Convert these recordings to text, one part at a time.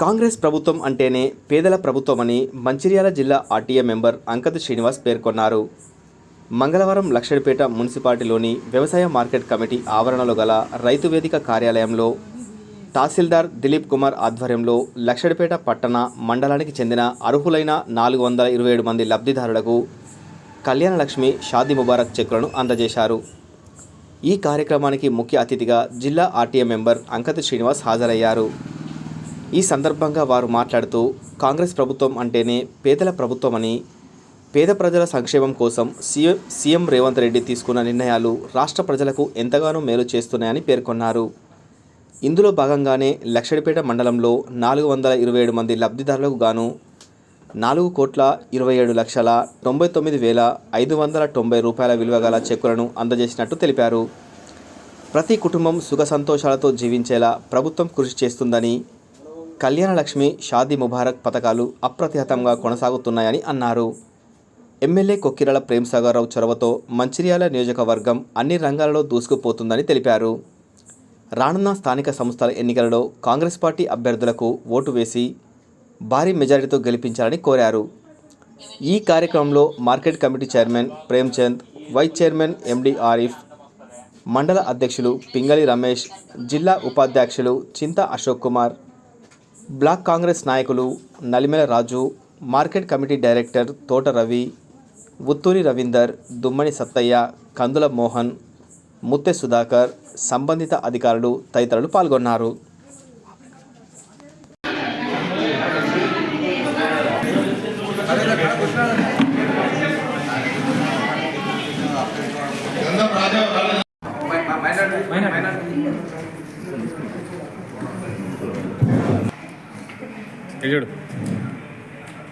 కాంగ్రెస్ ప్రభుత్వం అంటేనే పేదల ప్రభుత్వమని మంచిర్యాల జిల్లా ఆర్టీఏ మెంబర్ అంకత్ శ్రీనివాస్ పేర్కొన్నారు. మంగళవారం లక్షడిపేట మున్సిపాలిటీలోని వ్యవసాయ మార్కెట్ కమిటీ ఆవరణలో గల రైతు వేదిక కార్యాలయంలో తహసీల్దార్ దిలీప్ కుమార్ ఆధ్వర్యంలో లక్షడిపేట పట్టణ మండలానికి చెందిన అర్హులైన నాలుగు వందల ఇరవై ఏడు మంది లబ్ధిదారులకు కళ్యాణలక్ష్మి షాది ముబారక్ చెక్కులను అందజేశారు. ఈ కార్యక్రమానికి ముఖ్య అతిథిగా జిల్లా ఆర్టీఏ మెంబర్ అంకత్ శ్రీనివాస్ హాజరయ్యారు. ఈ సందర్భంగా వారు మాట్లాడుతూ కాంగ్రెస్ ప్రభుత్వం అంటేనే పేదల ప్రభుత్వమని పేద ప్రజల సంక్షేమం కోసం సీఎం సీఎం రేవంత్ రెడ్డి తీసుకున్న నిర్ణయాలు రాష్ట్ర ప్రజలకు ఎంతగానో మేలు చేస్తున్నాయని పేర్కొన్నారు. ఇందులో భాగంగానే లక్షడిపేట మండలంలో నాలుగు వందల ఇరవై ఏడు మంది లబ్ధిదారులకు గాను నాలుగు కోట్ల ఇరవై ఏడు లక్షల తొంభై తొమ్మిది వేల ఐదు వందల తొంభై రూపాయల విలువ గల చెక్కులను అందజేసినట్టు తెలిపారు. ప్రతి కుటుంబం సుఖ సంతోషాలతో జీవించేలా ప్రభుత్వం కృషి చేస్తుందని కళ్యాణ లక్ష్మి షాదీ ముబారక్ పథకాలు అప్రతిహతంగా కొనసాగుతున్నాయని అన్నారు. ఎమ్మెల్యే కొక్కిరాల ప్రేమ్సాగర్రావు చొరవతో మంచిర్యాల నియోజకవర్గం అన్ని రంగాలలో దూసుకుపోతుందని తెలిపారు. రానున్న స్థానిక సంస్థల ఎన్నికలలో కాంగ్రెస్ పార్టీ అభ్యర్థులకు ఓటు వేసి భారీ మెజారిటీతో గెలిపించాలని కోరారు. ఈ కార్యక్రమంలో market committee chairman Premchand vice chairman MD Arif మండల అధ్యక్షులు పింగళి రమేష్ జిల్లా ఉపాధ్యక్షులు చింత అశోక్ కుమార్ బ్లాక్ కాంగ్రెస్ నాయకులు Nalimela Raju market committee director Thota Ravi Uthuri Ravinder Dummani Sattaiah కందుల మోహన్ ముత్తె సుధాకర్ సంబంధిత అధికారులు తదితరులు పాల్గొన్నారు. చూడు.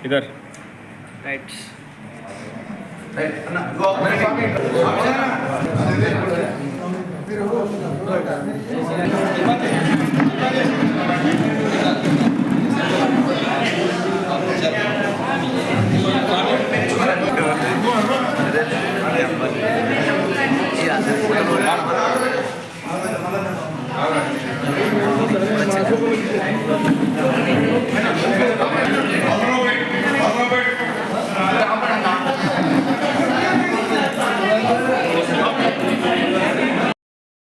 ఇదర్. Right right